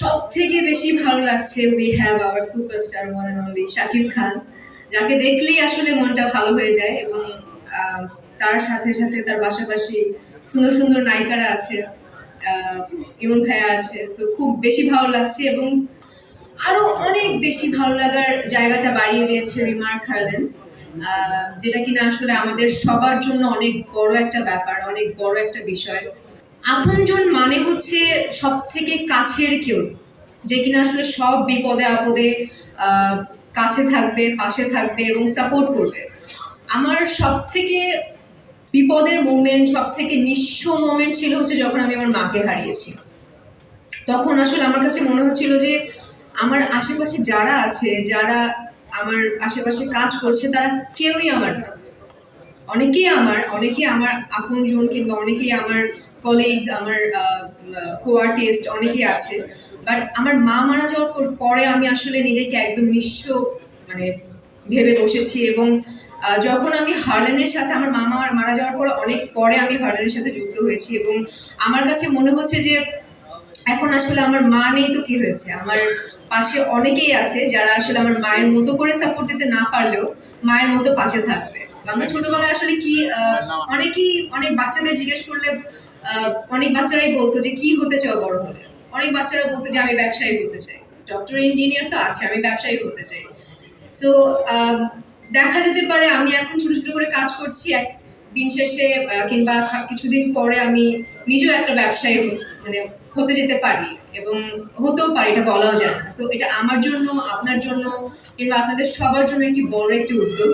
সব থেকে বেশি ভালো লাগছে we have our superstar one and only Shakib Khan, যাকে দেখলেই আসলে মনটা ভালো হয়ে যায় এবং তার সাথে সাথে তার পাশাপাশি সুন্দর সুন্দর নায়িকারা আছে ইমন ভাইয়া আছে সো খুব বেশি ভালো লাগছে এবং আরও অনেক বেশি ভালো লাগার জায়গাটা বাড়িয়ে দিয়েছে রিমার খার্লেন যেটা কিনা আসলে আমাদের সবার জন্য অনেক বড় একটা ব্যাপার, অনেক বড় একটা বিষয়। আপনজন মানে হচ্ছে সব থেকে কাছের কেউ, যে কিনা আসলে সব বিপদে আপদে কাছে থাকবে, পাশে থাকবে এবং সাপোর্ট করবে। আমার সব থেকে বিপদের মোমেন্ট সব থেকে নিঃস্ব মোমেন্ট ছিল হচ্ছে যখন আমি আমার মাকে হারিয়েছি। তখন আসলে আমার কাছে মনে হচ্ছিল যে আমার আশেপাশে যারা আছে, যারা আমার আশেপাশে কাজ করছে, তারা কেউই আমার না। অনেকেই আমার অনেকেই আমার আপনজন কিংবা অনেকেই আমার কলিগস আমার কো আর্টিস্ট অনেকেই আছে। বাট আমার মা মারা যাওয়ার পর- আমি আসলে নিজেকে একদম নিঃস্ব মানে ভেবে বসেছি এবং যখন আমি হার্লেনের সাথে আমার মা মারা মারা যাওয়ার পর, অনেক পরে আমি হার্লেনের সাথে যুক্ত হয়েছি এবং আমার কাছে মনে হচ্ছে যে, এখন আসলে আমার মা নেই তো কি হয়েছে? আমার পাশে অনেকেই আছে যারা আসলে আমার মায়ের মতো করে সাপোর্ট দিতে না পারলেও, মায়ের মতো পাশে থাকবে। আমরা ছোটবেলায় আসলে কি অনেকেই অনেক বাচ্চাদের জিজ্ঞেস করলে অনেক বাচ্চারাই বলতো যে কি হতে চাও বড় হলে। অনেক বাচ্চারা বলতো যে আমি ব্যবসায়ী হতে চাই। ডক্টর ইঞ্জিনিয়ার তো আছে, আমি ব্যবসায়ী হতে চাই। সো দেখা যেতে পারে আমি এখন ছোট ছোট করে কাজ করছি, এক দিন শেষে কিংবা কিছুদিন পরে আমি নিজেও একটা ব্যবসায়ী মানে হতে যেতে পারি এবং হতেও পারি, এটা বলাও যায় না। সো এটা আমার জন্য, আপনার জন্য, কিংবা আপনাদের সবার জন্য একটি বড় একটি উদ্যোগ।